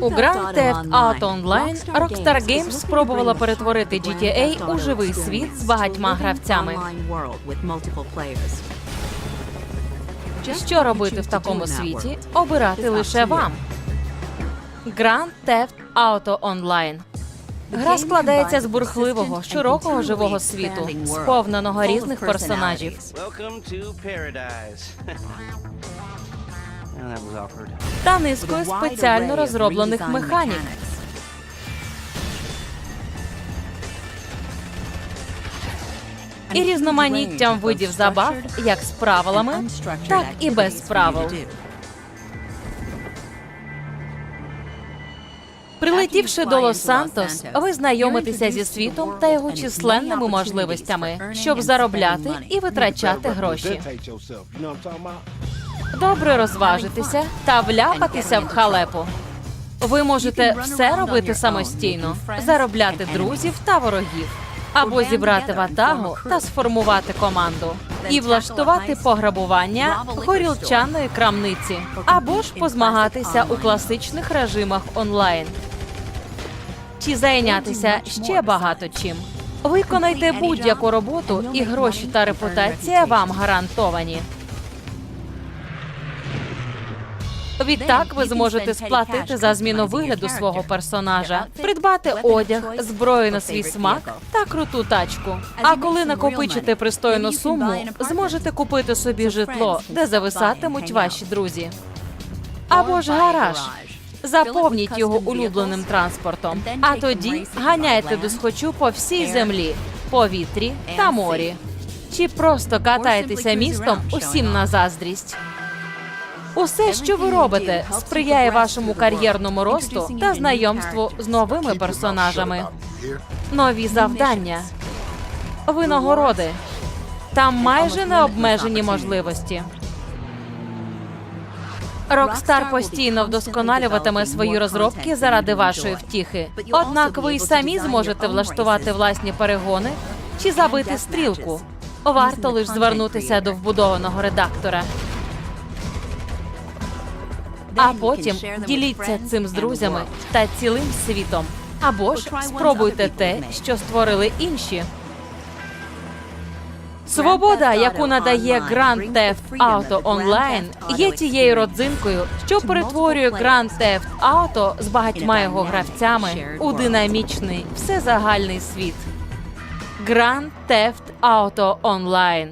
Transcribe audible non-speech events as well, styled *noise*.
У Grand Theft Auto Online Rockstar Games спробувала перетворити GTA у живий світ з багатьма гравцями. Що робити в такому світі? Обирати лише вам. Grand Theft Auto Online. Гра складається з бурхливого, широкого живого світу, сповненого різних персонажів. *laughs* Та низкою спеціально розроблених механік. І різноманіттям видів забав, як з правилами, так і без правил. Прилетівши до Лос-Сантос, ви знайомитеся зі світом та його численними можливостями, щоб заробляти і витрачати гроші. Добре розважитися та вляпатися в халепу. Ви можете все робити самостійно, заробляти друзів та ворогів, або зібрати ватагу та сформувати команду, і влаштувати пограбування горілчаної крамниці, або ж позмагатися у класичних режимах онлайн. Чи зайнятися ще багато чим. Виконайте будь-яку роботу, і гроші та репутація вам гарантовані. Відтак ви зможете сплатити за зміну вигляду свого персонажа, придбати одяг, зброю на свій смак та круту тачку. А коли накопичите пристойну суму, зможете купити собі житло, де зависатимуть ваші друзі. Або ж гараж. Заповніть його улюбленим транспортом, а тоді ганяйте до схочу по всій землі, повітрі та морі. Чи просто катаєтеся містом усім на заздрість. Усе, що ви робите, сприяє вашому кар'єрному росту та знайомству з новими персонажами. Нові завдання, винагороди. Там майже необмежені можливості. Рокстар постійно вдосконалюватиме свої розробки заради вашої втіхи. Однак ви й самі зможете влаштувати власні перегони чи забити стрілку. Варто лише звернутися до вбудованого редактора. А потім діліться цим з друзями та цілим світом. Або ж спробуйте те, що створили інші. Свобода, яку надає Grand Theft Auto Online, є тією родзинкою, що перетворює Grand Theft Auto з багатьма його гравцями у динамічний всезагальний світ. Grand Theft Auto Online